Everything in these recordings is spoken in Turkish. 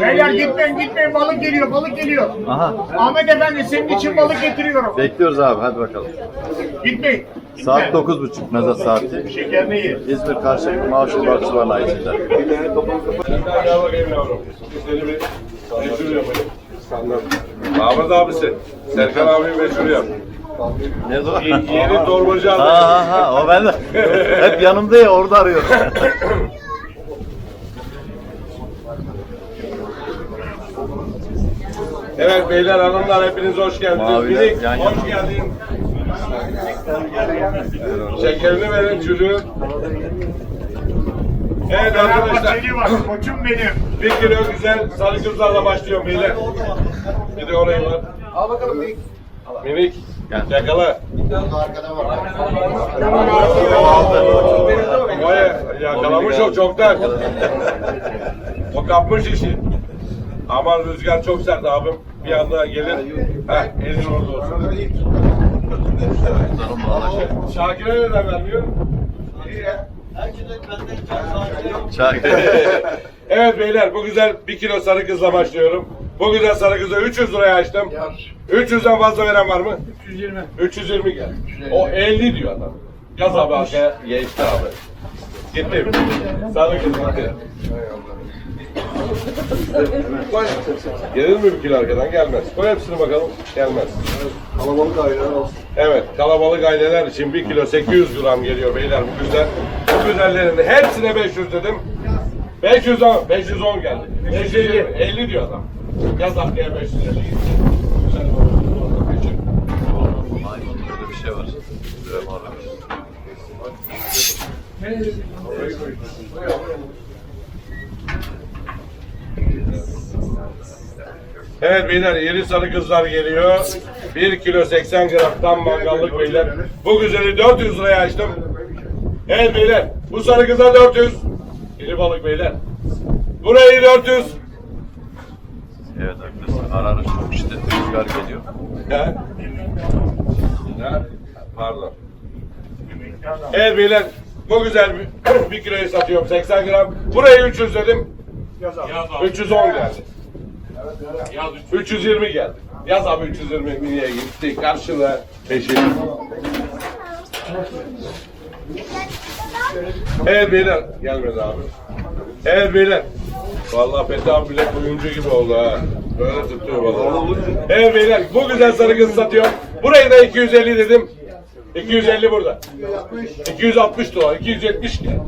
Beyler gitmeyin gitmeyin balık geliyor balık geliyor. Aha. Ahmet Efendi senin için balık getiriyorum. Bekliyoruz abi hadi bakalım. Gitmeyin. Saat Gitme. 9.30 mezat saati. Şekerini ye. İzmir Karşıyaka bir meşhur yapayım. Ahmet abisi. Serkan abi meşhur yap. Ne o? Yeni torbacı Ha abi. ha ha o ben de. Hep yanımda ya orada arıyor. Evet beyler hanımlar hepiniz hoş geldiniz. Maviler Minik yan yana. hoş geldin. Şekerini verin çocuğun. Evet arkadaşlar. Seni var koçum benim. Bir kilo güzel sarı kızlarla başlıyorum beyler. Bir de oraya var. Al bakalım minik. Minik. Gel. Yakala. Arkada var. Vay yakalamış o çoktan. o kapmış işi. Aman rüzgar çok sert abim. Bir anda gelir. Heh, elin orada olsun. Şakir'e neden vermiyor? Evet beyler bu güzel bir kilo sarı kızla başlıyorum. Bu güzel sarı kızı 300 liraya açtım. 300'den fazla veren var mı? 320. 320 gel. O 50 diyor adam. Yaz abi arkaya geçti abi. Gittim. Sarı kız gitti. Koy. Gelir mi bir kilo arkadan? Gelmez. Koy hepsini bakalım. Gelmez. Kalabalık aileler olsun. Evet, kalabalık aileler için 1 kilo 800 gram geliyor beyler bu güzel. Bu güzellerin hepsine 500 dedim. 510, 510 geldi. 550, 50 diyor adam. Yaz arkaya 550. Güzel balık. Küçük. Böyle bir şey var. Böyle Evet beyler, yeni sarı kızlar geliyor. 1 kilo 80 gram tam mangallık beyler. Bu güzeli 400 liraya açtım. Evet beyler, bu sarı kızlar 400. İri balık beyler. Burayı 400. Evet arkadaşlar ara ara çok işte rüzgar geliyor. He? Ne? Pardon. Evet beyler bu güzel bir, bir kiloyu satıyorum 80 gram. Burayı 300 dedim. 310 geldi. 320 geldi. Yaz abi 320 miniye gitti. Karşına peşin. Evet beyler. Gelmedi abi. Evet beyler. Vallahi Fethi abi bile kuyumcu gibi oldu ha. Böyle tutuyor vallahi. Evet beyler bu güzel sarı kızı satıyorum. Burayı da 250 dedim. 250 burada. 260 dolar. 270 geldi.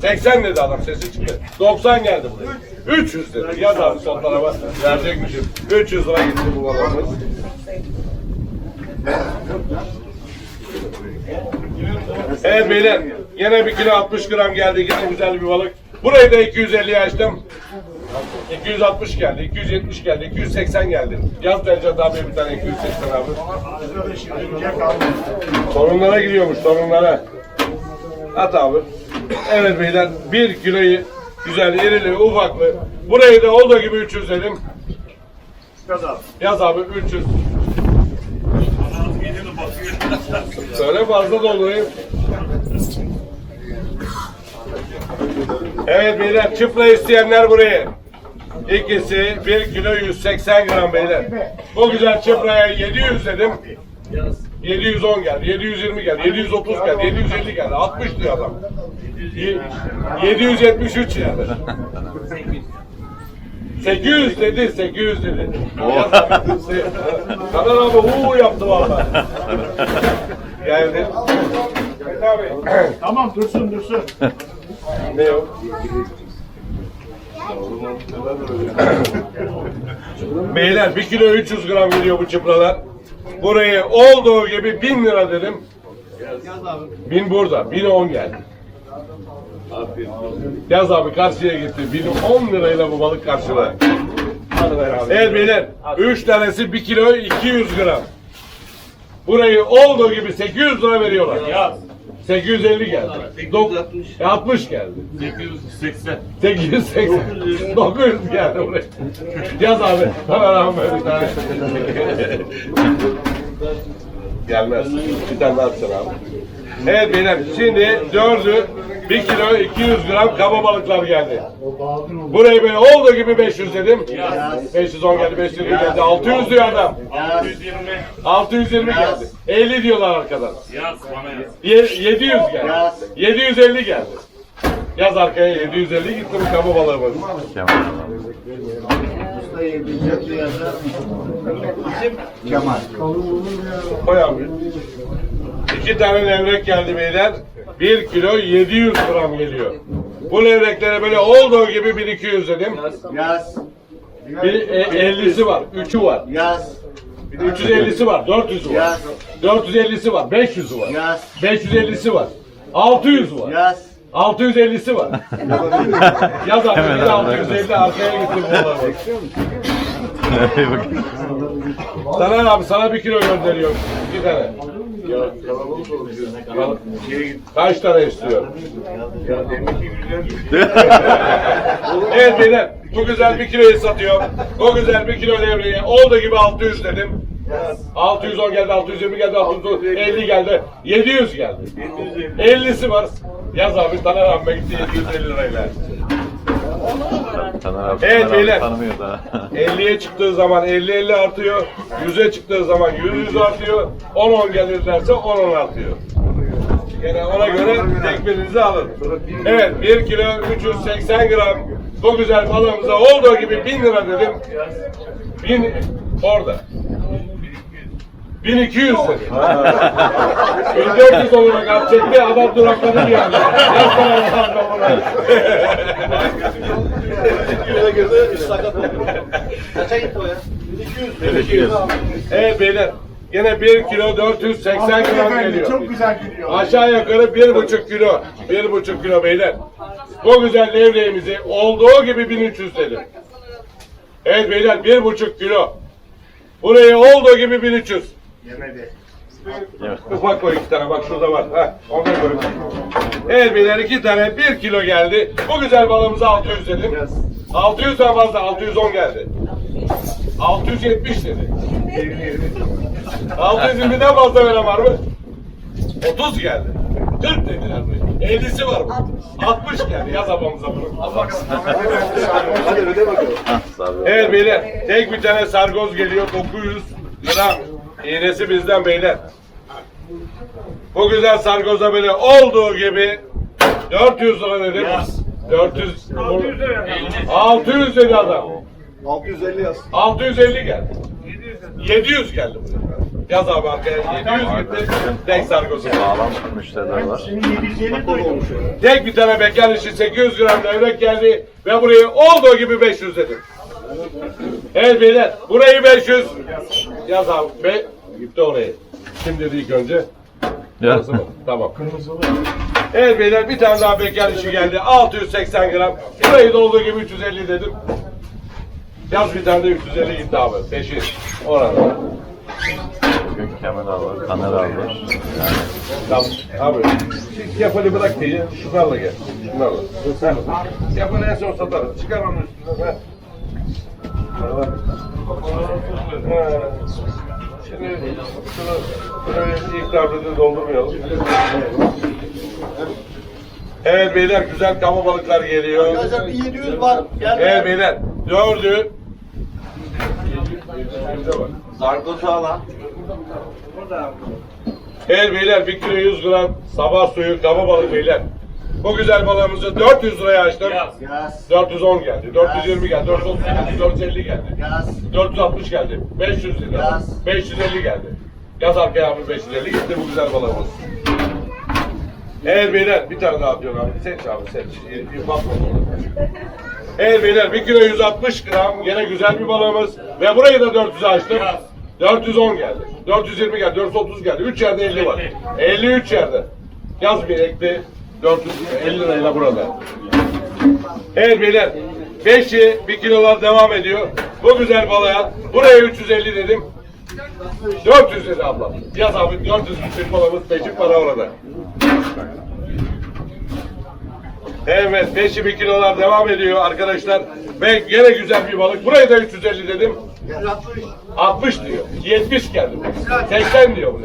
80 dedi adam sesi çıkıyor. 90 geldi buraya. 300 dedi. Yaz abi son tarafa verecekmişim. 300 lira gitti bu balığımız. Evet beyler yine bir kilo 60 gram geldi yine güzel bir balık. Burayı da 250'ye açtım. 260 geldi, 270 geldi, 280 geldi. Yaz Dercat abi bir tane 280 abi. Torunlara gidiyormuş torunlara. At abi. Evet beyler bir kiloyu güzel irili ufaklı. Burayı da olduğu gibi 300 dedim. Yaz abi 300. Söyle fazla doldurayım. Evet beyler çıpla isteyenler buraya. İkisi 1 kilo 180 gram beyler. Bu güzel çıpraya 700 dedim. 710 geldi, 720 geldi, 730 geldi, 750 geldi, 60 diyor adam. Ye- 773 yani. 800 dedi, 800 dedi. Kanan abi huu yaptı valla. Geldi. Evet abi. Tamam dursun dursun. Ne o? Beyler 1 kilo 300 gram geliyor bu çıpralar. Burayı olduğu gibi 1000 lira dedim. 1000 burada. 1010 geldi. Yaz abi karşıya gitti. 1010 lirayla bu balık karşıda. Evet beyler 3 tanesi 1 kilo 200 gram. Burayı olduğu gibi 800 lira veriyorlar. Yaz. 850 geldi. 860. 60 geldi. 880. 880. 900 geldi buraya. Yaz abi. Bana rahmet. Gelmez. Bir tane daha abi. Evet beyler şimdi dördü 1 kilo 200 gram kaba balıklar geldi. Buraya böyle olduğu gibi 500 dedim. 510 geldi, 520 geldi. 600 diyor adam. 620. 620 geldi. 50 diyorlar arkadan. Yaz bana yaz. Ye- 700 geldi. 750 geldi. Yaz arkaya 750 gitti bu kaba. Kemal abi. Kemal. Koy abi. İki tane levrek geldi beyler. 1 kilo 700 gram geliyor. Bu levreklere böyle olduğu gibi 1200 dedim. Yaz. Bir e, 50'si var, 3'ü var. Yaz. 350'si var, 400'ü var. Yaz. 450'si var, 500'ü var. Yaz. 550'si var. 600 var. Yaz. 650'si var. Yaz abi bir de 650 arkaya gitti bu olay. Sana abi sana bir kilo gönderiyorum. İki tane. Kaç tane istiyor? evet beyler bu güzel bir kiloyu satıyor. Bu güzel bir kilo levreyi olduğu gibi 600 dedim. 610 geldi, 620 geldi, 650 geldi, 700 geldi. 50'si var. Yaz abi Taner abime gitti 750 lirayla. Taner abi, Evet, Taner abi beyler. tanımıyor da. 50'ye çıktığı zaman 50-50 artıyor. 100'e çıktığı zaman 100-100 artıyor. 10-10 gelirlerse 10-10 artıyor. Yani ona göre tekbirinizi alın. Evet 1 kilo 380 gram bu güzel balığımıza olduğu gibi 1000 lira dedim. 1000 orada. 1200 dedi. 1400 olarak at çekti adam durakladı bir anda. Yazdan Allah'ım Kaça gitti o ya? 1200. Evet beyler. Gene 1 kilo 480 gram geliyor. çok güzel gidiyor. Aşağı yukarı 1,5 kilo. 1,5 kilo beyler. Bu güzel levreğimizi olduğu gibi 1300 dedim. Evet beyler 1,5 kilo. Buraya olduğu gibi 1300. Yemedi. Evet. Ufak koy iki tane bak şurada var. Heh, ondan koy. Evet beyler iki tane 1 kilo geldi. Bu güzel balığımıza 600 dedim. 600'den fazla 610 geldi. 670 dedi. 620'den fazla veren var mı? 30 geldi. 40 dediler buraya. 50'si var mı? 60 geldi. Yaz abamıza bunu. Hadi öde bakalım. Evet beyler. Tek bir tane sargoz geliyor. 900 gram. İğnesi bizden beyler. Bu güzel sargoza böyle olduğu gibi 400 lira dedim. 400 600 dedi adam. 650 yaz. 650 geldi. 700 geldi buraya. Yaz abi arkaya 700 gitti. Tek sargozu. Sağlam müşteriler var. Şimdi 750 duydum. Tek bir tane bekar işi 800 gram levrek geldi ve burayı olduğu gibi 500 dedim. Evet beyler burayı 500 yaz abi be gitti oraya. Kim dedi ilk önce? Ya. Mı? Tamam. Evet beyler bir tane daha bekar işi geldi 680 gram. Burayı da olduğu gibi 350 dedim. Yaz bir tane de 350 gitti abi. Peşin. Orada. Bugün abi var, Taner abi var. Yani Tamam. Abi. Şu Kefali bırak diye şunlarla gel. Şunlarla. Heh. Kefali en son satarız. Çıkar onun üstüne. Heh. Tamam. Şimdi şunu ilk doldurmayalım. Evet beyler güzel kama balıklar geliyor. Arkadaşlar bir 700 var. Gel. Evet beyler dördü. Sarko sağlam. Evet beyler 1 kilo 100 gram sabah suyu kama balık beyler. Bu güzel balığımızı 400 liraya açtım. Yaz. 410 geldi, 420 geldi, 430 geldi, 450 geldi, Yaz. 460 geldi, 500 lira, Yaz. 550 geldi. Yaz arkaya abi 550 gitti bu güzel balığımız. Evet beyler bir tane daha atıyorsun abi. Seç abi seç. Orada. Evet beyler 1 kilo 160 gram gene güzel bir balığımız ve burayı da 400'e açtım. 410 geldi. 420 geldi. 430 geldi. 3 yerde 50 var. 53 yerde. Yaz bir ekli 450 lirayla burada. Evet beyler. 5'i 1 kilolar devam ediyor. Bu güzel balığa buraya 350 dedim. 400 dedi abla. Yaz abi 400 bir balığımız peşin para orada. Evet 5'i 1 kilolar devam ediyor arkadaşlar. Ve gene güzel bir balık. Buraya da 350 dedim. 60 diyor. 70 geldi. 80 diyor bu.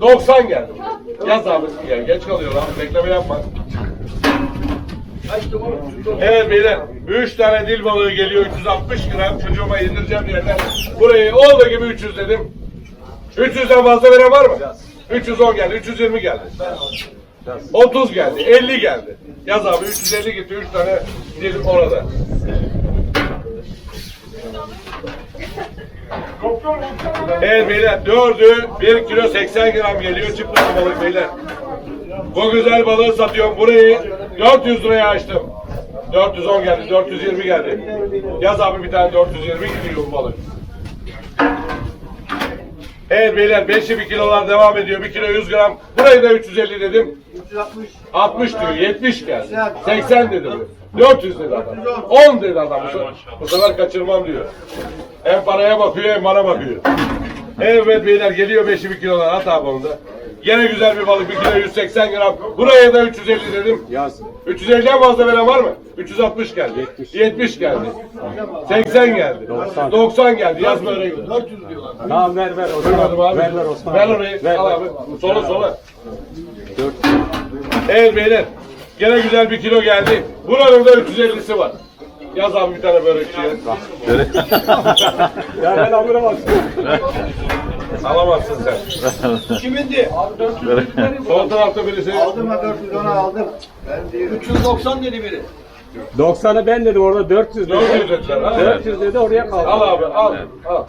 90 geldi. Yaz abi. Ya, geç kalıyor lan. Bekleme yapma. Evet beyler. 3 tane dil balığı geliyor. 360 gram. Çocuğuma yedireceğim yerden. Burayı olduğu gibi 300 dedim. 300'den fazla veren var mı? 310 geldi. 320 geldi. 30 geldi. 50 geldi. Yaz abi 350 gitti. 3 tane dil orada. Evet beyler dördü 1 kilo 80 gram geliyor çıplak balık beyler. Bu güzel balığı satıyorum. Burayı 400 liraya açtım. 410 geldi, 420 geldi. Yaz abi bir tane 420 gidiyor bu balık. Evet beyler 5'i 1 kilolar devam ediyor. 1 kilo 100 gram. Burayı da 350 dedim. 60 diyor. 70 geldi. 80 dedi. 400 dedi adam. 10 dedi adam. Bu bu sefer kaçırmam diyor. Hem paraya bakıyor hem bana bakıyor. Evet beyler geliyor 5'i 1 kilolar. At abi onu da. Gene güzel bir balık. 1 kilo 180 gram. Buraya da 350 dedim. Yaz. 350'den fazla veren var mı? 360 geldi. 70, geldi. 80 geldi. 90, geldi. Yazma öyle gidiyor. 400 diyorlar. Tamam ver ver Osman. abi. Ver ver Osman. Ver orayı. Ver, Al abi. Sola sola. Evet beyler. Gene güzel bir kilo geldi. Buranın da 350'si var. Yaz abi bir tane börekçiye. Ya ben amına bak. Alamazsın sen. Kimindi? Sol tarafta birisi. Aldım ben 410'u aldım. Ben de 390 dedi biri. 90'ı ben dedim orada 400 dedi. 400 dediler. ha? 400 dedi oraya kaldı. Al abi al. Al.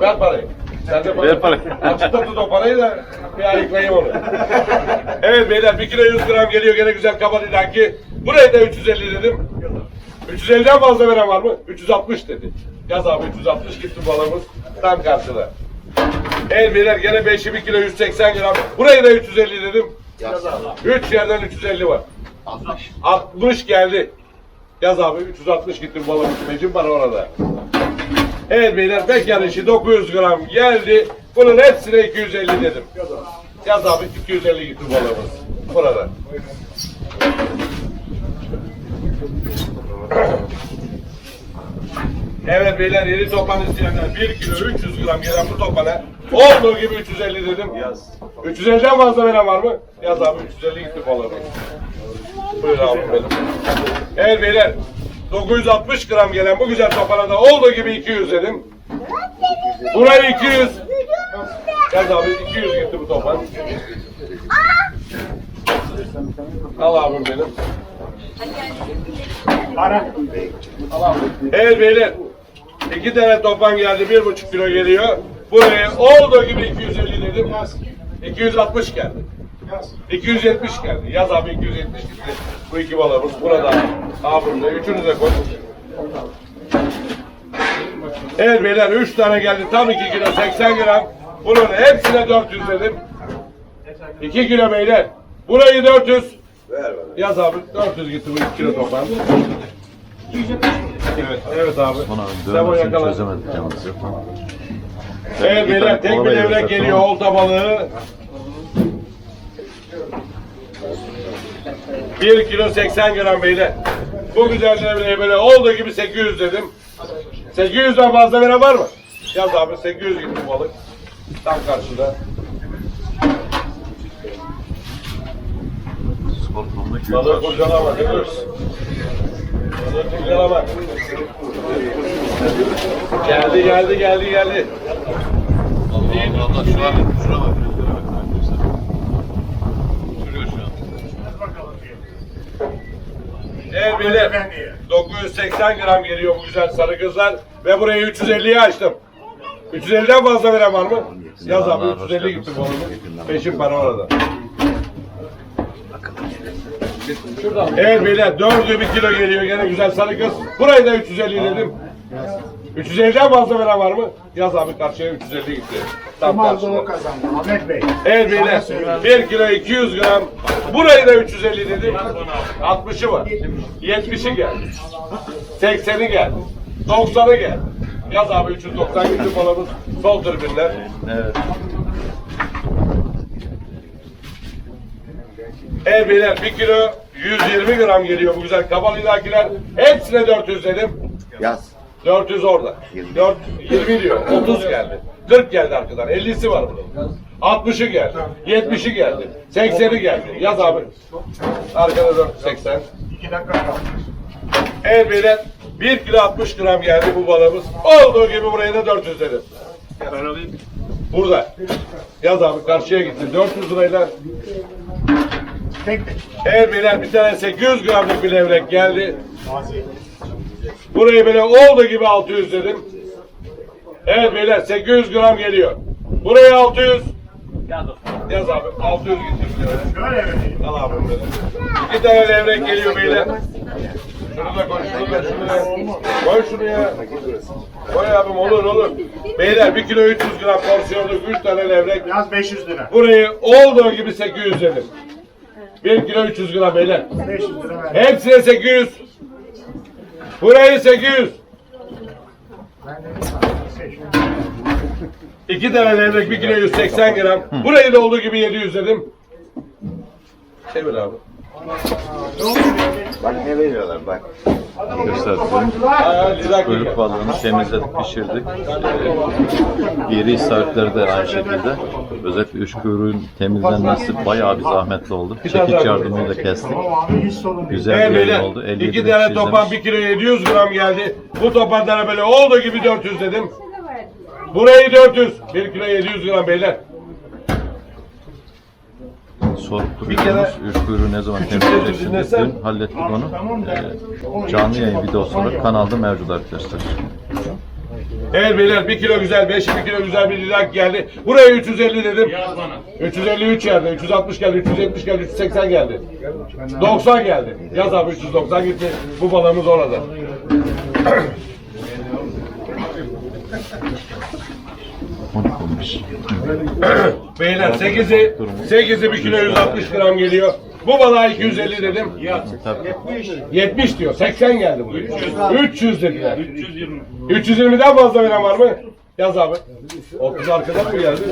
Ver parayı. Sen de Ver parayı. Açıkta tut o parayı da bir ayıklayayım onu. evet beyler 1 kilo 100 gram geliyor gene güzel kabadidaki. Buraya da 350 dedim. 350'den fazla veren var mı? 360 dedi. Yaz abi 360 gitti balığımız tam karşıda. Evet beyler gene 5'i 1 kilo 180 gram. Buraya da 350 dedim. 3 yerden 350 var. 60. 60 geldi. Yaz abi 360 gitti bu balığımız. Mecim var orada. Evet beyler bekar işi 900 gram geldi. Bunun hepsine 250 dedim. Yaz abi 250 gitti balığımız. Burada. Evet beyler yeni topan isteyenler 1 kilo 300 gram gelen bu topana olduğu gibi 350 dedim. Yaz. 350'den fazla veren var mı? Yaz abi 350 gitti balığımız. Buyur abi benim. Evet beyler 960 gram gelen bu güzel topana da olduğu gibi 200 dedim. Buraya 200. Yaz abi 200 gitti bu topan. Al abim benim. Para. Evet beyler. iki tane topan geldi. Bir buçuk kilo geliyor. Buraya olduğu gibi 250 dedim. 260 geldi. 270 geldi. Yaz abi 270 gitti. Bu iki balığımız burada. Abimle. Üçünü de koy. Evet beyler 3 tane geldi. Tam 2 kilo 80 gram. Bunun hepsine 400 dedim. 2 kilo beyler. Burayı 400. Yaz abi 400 gitti bu 2 kilo topan. Evet, evet abi. Buna Sen bunu dövmesini yakala. çözemedik yalnız. Evet beyler tek bir verirler, geliyor olta balığı. 1 kilo 80 gram beyler. Bu güzel levreğe böyle olduğu gibi 800 dedim. 800'den fazla veren var mı? Yaz abi 800 gibi bu balık. Tam karşıda. Balığı kurcalama. görüyoruz. Balığı kurcalama. Geldi geldi geldi geldi. Allah Allah şu an şuna bak. rüzgara bak arkadaşlar. Sürüyor şu an. Beyler. 980 gram geliyor bu güzel sarı kızlar. Ve burayı 350'ye açtım. 350'den fazla veren var mı? Yaz abi 350 gitti balımı. Peşin para orada. Evet beyler 4'ü 1 kilo geliyor gene güzel sarı kız. Burayı da 350 dedim. 350'den fazla veren var mı? Yaz abi karşıya 350 gitti. Tam karşıda. kazandı. Ahmet Bey. Evet beyler 1 kilo 200 gram. Burayı da 350 dedim. 60'ı var. 70'i geldi. 80'i geldi. 90'ı geldi. Yaz abi 390 gitti balımız. Sol tribünler. Evet. Evet beyler 1 kilo 120 gram geliyor bu güzel kabalıdakiler. Hepsine 400 dedim. Yaz. 400 orada. 4, 20 diyor. 30 geldi. 40 geldi arkadan. 50'si var bunun. 60'ı geldi. 70'i geldi. 80'i geldi. Yaz abi. Arkada 480. 2 dakika kaldı. Evet beyler 1 kilo 60 gram geldi bu balığımız. Olduğu gibi buraya da 400 dedim. Ben alayım. Burada. Yaz abi karşıya gitti. 400 lirayla. Evet beyler bir tane 800 gramlık bir levrek geldi. Burayı böyle olduğu gibi 600 dedim. Evet beyler 800 gram geliyor. Buraya 600. Yaz abi 600 getir. Şöyle vereyim. Al abi. İki tane levrek geliyor beyler. Şunu da koy, şunu da, şunu da. Koy şunu ya. Koy abim olur olur. Beyler 1 kilo 300 gram porsiyonluk 3 tane levrek. Yaz 500 lira. Burayı olduğu gibi 800 dedim. 1 kilo 300 gram beyler. 500 lira. Hepsine 800. Burayı 800. İki tane levrek 1 kilo 180 gram. Burayı da olduğu gibi 700 dedim. Çevir abi. Bak ne veriyorlar bak. lidak Bölük yiyor. balığını temizledik, pişirdik. Ee, geri isabetleri de aynı şekilde. Özellikle üç kuyruğun temizlenmesi bayağı bir zahmetli oldu. Çekiç yardımıyla kestik. Sorun değil. Güzel bir yayın oldu. 57 İki tane topan. 1 kilo 700 gram geldi. Bu topanlara böyle olduğu gibi 400 dedim. Burayı 400. 1 kilo 700 gram beyler. Sorup Bir kere duruyoruz. Üç kuyruğu ne zaman temizleyeceksiniz? Dün hallettik onu. Ee, canlı yayın videosu olarak kanalda mevcut arkadaşlar. Evet beyler 1 kilo güzel, 5 1 kilo güzel bir lidak geldi. Buraya 350 dedim. 353 geldi, 360 geldi, 370 geldi, 380 geldi. 90 geldi. Yaz abi 390 gitti. Bu balığımız orada. Beyler 8'i 8'i 1 kilo 160 gram geliyor. Bu balığa 250 dedim. Tabii. 70 diyor. 80 geldi buraya. 300 dediler. 320. 320'den fazla veren var mı? Yaz abi. 30 arkadan mı geldi?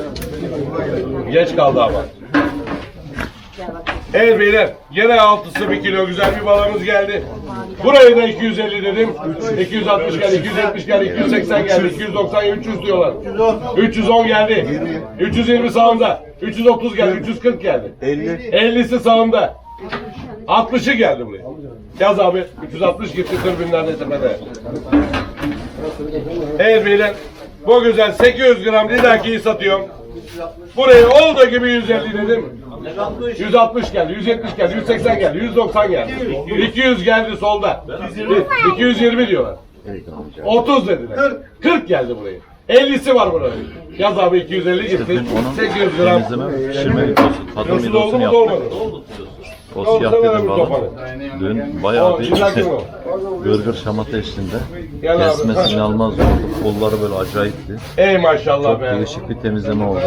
Geç kaldı ama. Evet beyler. Gene altısı bir kilo güzel bir balığımız geldi. Buraya da 250 dedim. 260 geldi, 270 geldi, 280 geldi, 290, 300 diyorlar. 310 geldi. 320 sağımda. 330 geldi, 340 geldi. 50. 50'si sağımda. 60'ı geldi buraya. Yaz abi. 360 gitti türbinlerde tepede. Evet beyler. Bu güzel 800 gram lidakiyi satıyorum. Buraya olduğu gibi 150 dedim. 160 geldi, 170 geldi, 180 geldi, 190 geldi. 200 geldi solda. 220 diyorlar. 30 dediler. 40 geldi buraya. 50'si var buranın. Yaz abi 250 gitti. Dün onun 800 gram. pişirme doldu videosunu mu yaptık. O siyah dedim balık. Dün bayağı bir o. gırgır şamata eşliğinde. Kesmesi inanılmaz oldu. Kolları böyle acayipti. Ey maşallah Çok be. değişik bir temizleme oldu.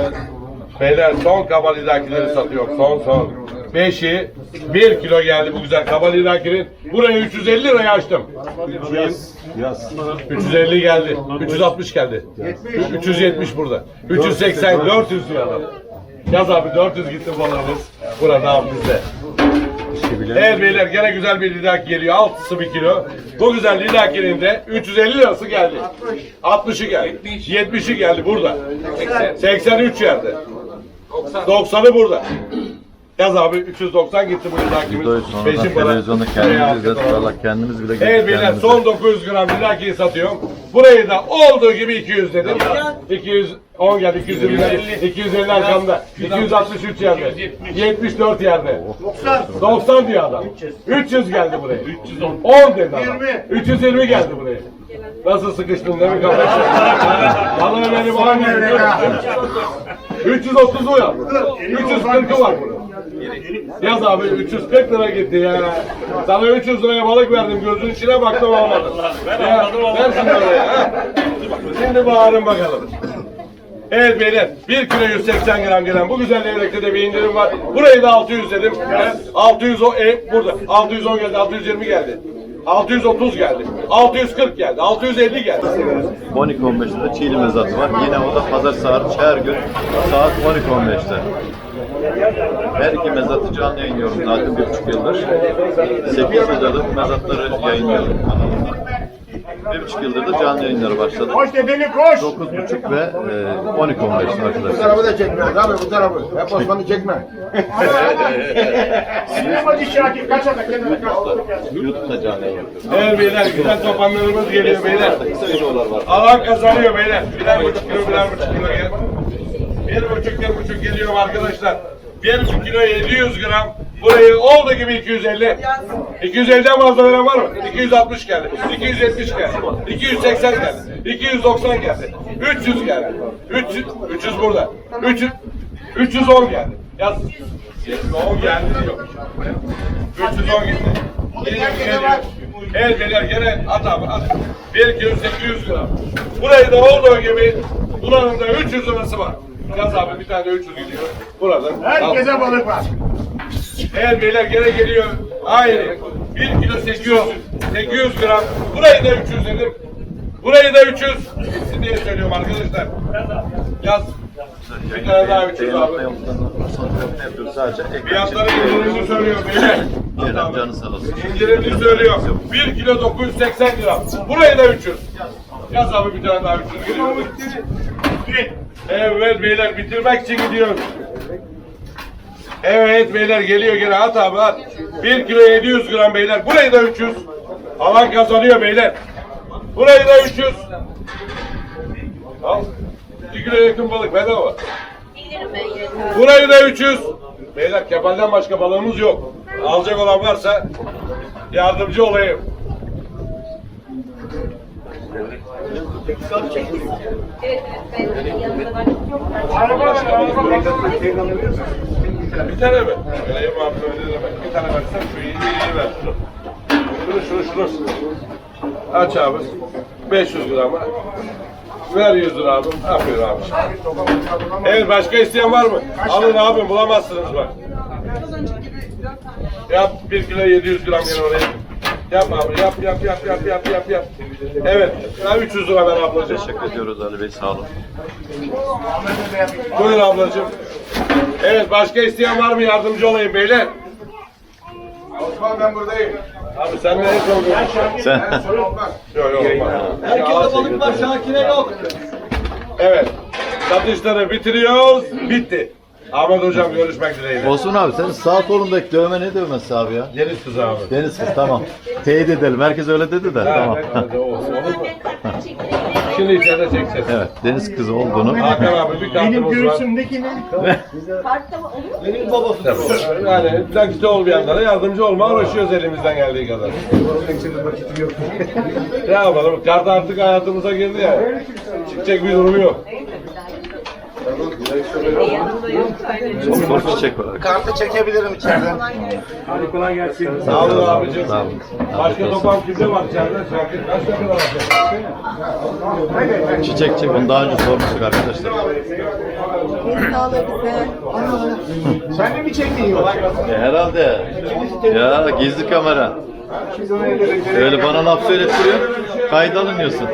Beyler son kabalidakileri satıyor. Son son. Beşi 1 kilo geldi bu güzel kabalidakinin. Buraya 350 liraya açtım. Yaz. Yaz. 350 geldi. 360 geldi. 370 burada. 380, 400 diyor adam. Yaz abi 400 gitti balığımız. Burada abi bizde. Evet beyler gene güzel bir lidak geliyor. Altısı bir kilo. Bu güzel lidakinin de 350 lirası geldi. 60'ı geldi. 70'i geldi burada. 83 yerde. 90'ı burada. Yaz abi 390 gitti bu lidakimiz. Videoyu sonradan Peşin para. televizyonda Buraya kendimiz izledik. arkada. Valla kendimiz bile Evet gittik beyler kendimize. son 900 gram lidakiyi satıyorum. Burayı da olduğu gibi 200 dedim. 210 geldi, 220 geldi, 250 arkamda, 263 yerde, 74 yerde. 90 diyor adam. 300 geldi buraya. 310. 10 dedi adam. 320 geldi buraya. Nasıl sıkıştın değil mi kardeşim? Vallahi benim 10 geldi. 330'u yap. 340'ı var burada. Yaz abi 340 lira gitti ya. Sana 300 liraya balık verdim gözünün içine baktım olmadı. Ya, ver şimdi oraya. Şimdi bağırın bakalım. Evet beyler 1 kilo 180 gram gelen bu güzel levrekte de bir indirim var. Burayı da 600 dedim. 600 o e, burada. 610 geldi, 620 geldi. 630 geldi. 640 geldi. 650 geldi. 12.15'te de Çiğli mezatı var. Yine o da pazar saat her gün saat 12.15'te. Her iki mezatı canlı yayınlıyorum zaten bir buçuk yıldır. 8 yıldır da bu mezatları yayınlıyorum kanalımda. Bir buçuk yıldır da canlı yayınları başladı. Koş dedeni koş. 9.30 ve e, 12.15 Bu arkadaşlar. tarafı da çekmiyoruz abi bu tarafı. Hep Osman'ı çekme. Hadi Şakir kaç ada kenara kaç. YouTube'da canlı yayın yapıyoruz. Evet beyler güzel topanlarımız geliyor beyler. Kısa videolar var. Alan kazanıyor beyler. Birer buçuk kilo, birer buçuk kilo. Bir buçuk, bir buçuk geliyor arkadaşlar. Bir kilo 700 gram. Burayı oldu gibi 250. 250'den fazla veren var mı? 260 geldi. 270 geldi. 280 geldi. 290 geldi. 300 geldi. 300, 300 burada. 300, 310 geldi. Yaz. 10 geldi diyor. 310 gitti. Geliyor, geliyor. El beyler gene at abi at. 1 kilo 800 gram. Burayı da olduğu gibi buranın da 300 lirası var. Yaz abi bir tane 300 gidiyor. Burada. Al. Herkese balık var. El beyler gene geliyor. Aynı. 1 kilo 800. 800 gram. Burayı da 300 dedim. Burayı da 300. Gitsin diye söylüyorum arkadaşlar. Yaz. Bir tane daha 300 abi. yapıyoruz sadece. Ekran Fiyatları indirimini söylüyorum beyler. Kerem canı sağ olsun. Söylüyor. 1 kilo 980 gram. Burayı da 300. Yaz abi bir tane daha 300 geliyor. Evet beyler bitirmek için gidiyoruz. Evet beyler geliyor gene at abi at. 1 kilo 700 gram beyler. Burayı da 300. Alan kazanıyor beyler. Burayı da 300. Al. 2 kilo yakın balık bedava. Burayı da 300. Beyler kefalden başka balığımız yok. Alacak olan varsa yardımcı olayım. Evet evet ben yanımda var. Araba araba Bir tane mi? Öyle yapma abi. Bir tane versen şu iyi iyi ver. Şunu şunu şunu. Aç abi. 500 gram. Ver 100 lira abi. Aferin abi. Evet başka isteyen var mı? Alın abi bulamazsınız bak. Yap 1 kilo 700 gram gel oraya. Yap abi yap yap yap yap yap yap yap. Evet. Ben 300 lira ver ablacığım. Teşekkür ediyoruz Ali Bey sağ olun. Buyur ablacığım. Evet başka isteyen var mı yardımcı olayım beyler? Osman ben buradayım. Abi sen ne soruyorsun? Sen Yok yok olmaz. Herkeste balık var Şakir'e yok. Evet. Satışları bitiriyoruz. Bitti. Ahmet hocam görüşmek dileğiyle. Osman abi senin sağ kolundaki dövme ne dövmesi abi ya? Deniz kızı abi. Deniz kız tamam. Teyit edelim. Herkes öyle dedi de. Tamam. Evet, olur mu? Şimdi içeride çekeceğiz. evet deniz kızı olduğunu. Hakan abi bir Benim kartımız var. göğsümdeki ne? Kartta mı oluyor mu? Benim babası. Tabii. Yani nakiti olmayanlara yardımcı olmaya uğraşıyoruz elimizden geldiği kadar. ne yapalım? Kart artık hayatımıza girdi ya. Çıkacak bir durumu yok. Yok. Ufak çiçek var. Kartı çekebilirim içeriden. Sağ olun abicim. Sağ olun. Başka toplam kimde var içeride? Şakir kaç dakika var? Çiçek çiçek bunu daha önce sormuştuk arkadaşlar. Sen de mi çektin E, herhalde. Ya gizli kamera. Öyle bana laf söylettiriyor. Alınıyorsun.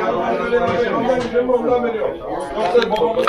Yoksa babamız